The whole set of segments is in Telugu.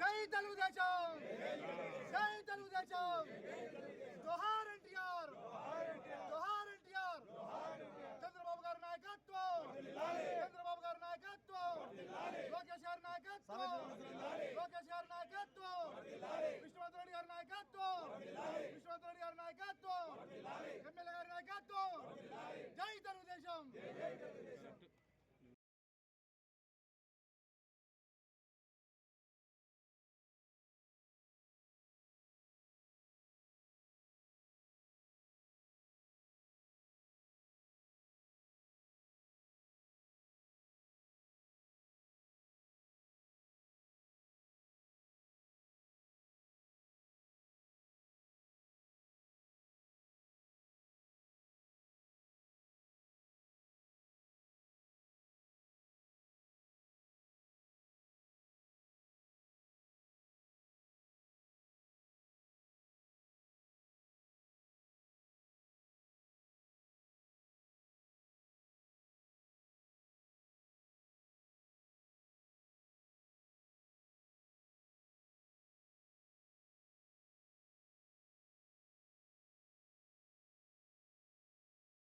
జై తెలుగుదేశం జై తెలుగుదేశం జోహార్ ఎన్టీఆర్ జోహార్ ఎన్టీఆర్ చంద్రబాబు గారి నాయకత్వం చంద్రబాబు గారి నాయకత్వం లోకేష్ గారి నాయకత్వం లోకేష్ గారి నాయకత్వం విశ్వనాథ్ రెడ్డి గారి నాయకత్వం విశ్వనాథ్ రెడ్డి గారి నాయకత్వం ఎమ్మెల్యే గారి నాయకత్వం జై తెలుగుదేశం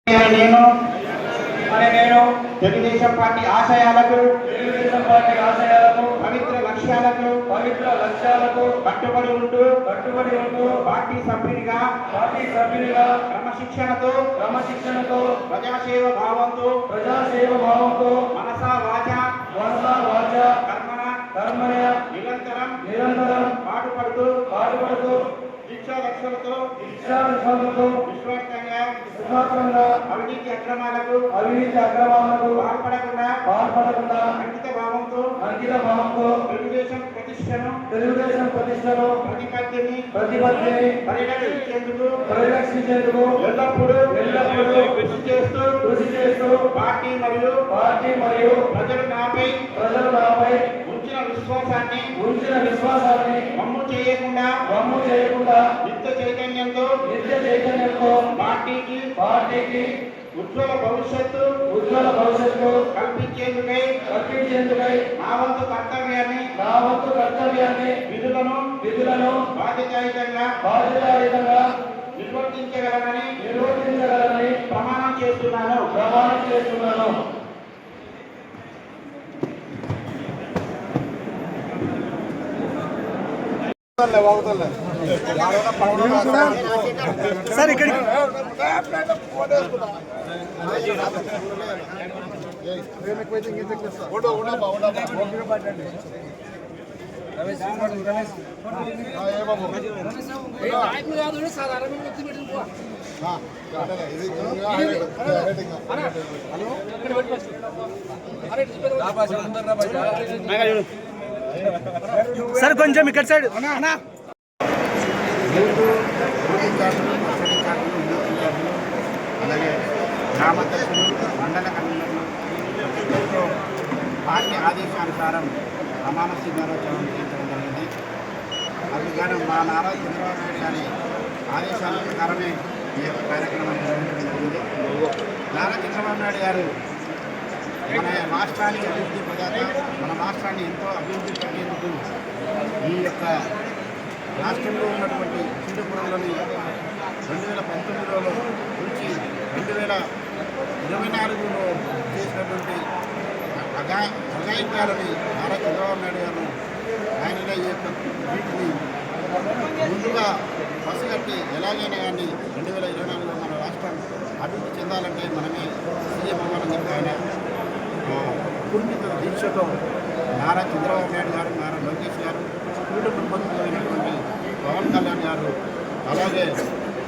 నేను మరి నేను తెలుగుదేశం పార్టీ ఆశయాలకు తెలుగుదేశం పార్టీ ఆశయాలకు పవిత్ర లక్ష్యాలకు పవిత్ర లక్ష్యాలకు కట్టుబడి ఉంటూ కట్టుబడి ఉంటూ పార్టీ సభ్యునిగా పార్టీ సభ్యునిగా క్రమశిక్షణతో క్రమశిక్షణతో ప్రజాసేవ భావంతో ప్రజాసేవ భావంతో మనసా వాచ మనసా వాచ కర్మణ కర్మణ నిరంతరం నిరంతరం పాటుపడుతూ పాటుపడుతూ దీక్షా లక్ష్యాలతో దీక్షా లక్ష్యాలతో సుమాత్రంగా అవినీతి అక్రమాలకు అవినీతి అక్రమాలకు పాల్పడకుండా పాల్పడకుండా అంకిత భావంతో అంకిత భావంతో తెలుగుదేశం ప్రతిష్టను తెలుగుదేశం ప్రతిష్టను ప్రతిపత్తిని ప్రతిపత్తిని పరిరక్షించేందుకు పరిరక్షించేందుకు ఎల్లప్పుడూ ఎల్లప్పుడూ కృషి చేస్తూ కృషి చేస్తూ పార్టీ మరియు పార్టీ మరియు ప్రజలు నాపై ప్రజలు నాపై ఉంచిన విశ్వాసాన్ని ఉంచిన విశ్వాసాన్ని మమ్ము చేయకుండా వమ్ము చేయకుండా నిత్య చైతన్యంతో నిత్య చైతన్యంతో పార్టీకి పార్టీకి ఉజ్వల భవిష్యత్తు ఉజ్వల భవిష్యత్తు కల్పించేందుకై కల్పించేందుకై నా వంతు కర్తవ్యాన్ని నా వంతు కర్తవ్యాన్ని విధులను విధులను బాధ్యతాయుతంగా బాధ్యతాయుతంగా నిర్వర్తించగలనని నిర్వర్తించగలని ప్రమాణం చేస్తున్నాను. ప్రమాణం చేస్తున్నాను. సార్ ఇక్కడికి సార్ కొంచెం ఇక్కడ సైడ్ అన్నా యూత్ ఓటింగ్ సార్ కొంచెం ఇక్కడ సైడ్. అలాగే గ్రామాధ్యక్షులు మండల కన్వీనర్లు వీళ్ళతో పార్టీ ఆదేశానుసారం ప్రమాణ స్వీకారోత్సవం చేయించడం జరిగింది అందుకని మా నారా చంద్రబాబు నాయుడు గారి ఆదేశాల ప్రకారమే ఈ యొక్క కార్యక్రమం నిర్వహించడం జరిగింది నారా చంద్రబాబు నాయుడు గారు మన రాష్ట్రానికి అభివృద్ధి ప్రదాత మన రాష్ట్రాన్ని ఎంతో అభివృద్ధి కలిగేందుకు ఈ యొక్క రాష్ట్రంలో ఉన్నటువంటి చింతపురంలోని రెండు వేల పంతొమ్మిదిలో నుంచి రెండు వేల ఇరవై నాలుగులో చేసినటువంటి అగా అఘాయిత్యాలని నారా చంద్రబాబు నాయుడు గారు ఆయన ఈ యొక్క వీటిని ముందుగా పసిగట్టి ఎలాగైనా కానీ రెండు వేల ఇరవై నాలుగులో మన రాష్ట్రం అభివృద్ధి చెందాలంటే మనమే సీఎం అవ్వాలని చెప్పి ఆయన పూర్ణిత దీక్షతో నారా చంద్రబాబు నాయుడు గారు నారా లోకేష్ గారు కుటుంబ బంధువులైనటువంటి పవన్ కళ్యాణ్ గారు అలాగే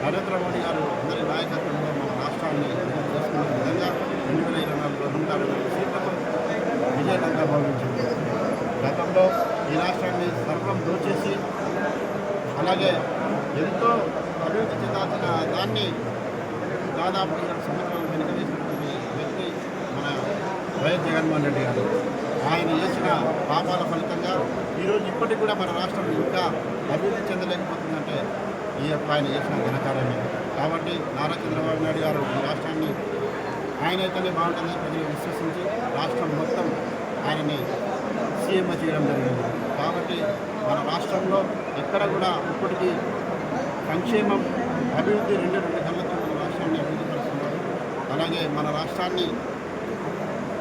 నరేంద్ర మోడీ గారు అందరి నాయకత్వంలో మన రాష్ట్రాన్ని చేసుకున్న విధంగా రెండు వేల ఇరవై నాలుగులో నూట అరవై సీట్లతో విజయవంతంగా భావించింది గతంలో ఈ రాష్ట్రాన్ని సర్వం దోచేసి అలాగే ఎంతో అభివృద్ధి చెందాల్సిన దాన్ని దాదాపు ఇరవై సంవత్సరాలు వైఎస్ జగన్మోహన్ రెడ్డి గారు. ఆయన చేసిన పాపాల ఫలితంగా ఈరోజు ఇప్పటికి కూడా మన రాష్ట్రం ఇంకా అభివృద్ధి చెందలేకపోతుందంటే ఈ యొక్క ఆయన చేసిన ఘనకార్యమే. కాబట్టి నారా చంద్రబాబు నాయుడు గారు ఈ రాష్ట్రాన్ని ఆయన అయితేనే బాగుంటుందని ప్రజలు విశ్వసించి రాష్ట్రం మొత్తం ఆయనని సీఎం చేయడం జరిగింది. కాబట్టి మన రాష్ట్రంలో ఎక్కడ కూడా ఇప్పటికీ సంక్షేమం అభివృద్ధి రెండు రెండు కళ్ళతో మన రాష్ట్రాన్ని అభివృద్ధి పరుస్తున్నారు. అలాగే మన రాష్ట్రాన్ని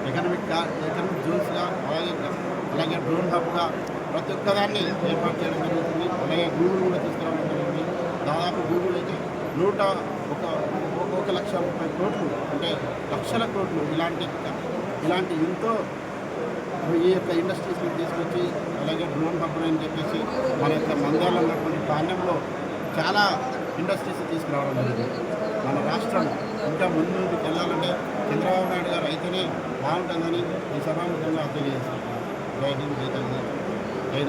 ఎకనమిక్ ఎకనమిక్ జోన్స్గా అలాగే అలాగే డ్రోన్ హబ్గా ప్రతి ఒక్కదాన్ని ఏర్పాటు చేయడం జరుగుతుంది. అలాగే గూగుల్ కూడా తీసుకురావడం జరిగింది దాదాపు గూగుల్ అయితే నూట ఒక ఒక- లక్ష ముప్పై కోట్లు అంటే లక్షల కోట్లు ఇలాంటి ఇలాంటి ఎంతో ఈ యొక్క ఇండస్ట్రీస్ని తీసుకొచ్చి అలాగే డ్రోన్ హబ్బులు అని చెప్పేసి మన యొక్క మందాలలో ఉన్నటువంటి ప్రాంతంలో చాలా ఇండస్ట్రీస్ తీసుకురావడం జరిగింది. మన రాష్ట్రం ఇంకా ముందుకు వెళ్ళాలంటే చంద్రబాబు నాయుడు గారు అయితేనే బాగుంటుందని ఈ సభాముఖంగా తెలియజేస్తున్నాను జై హింద్ జై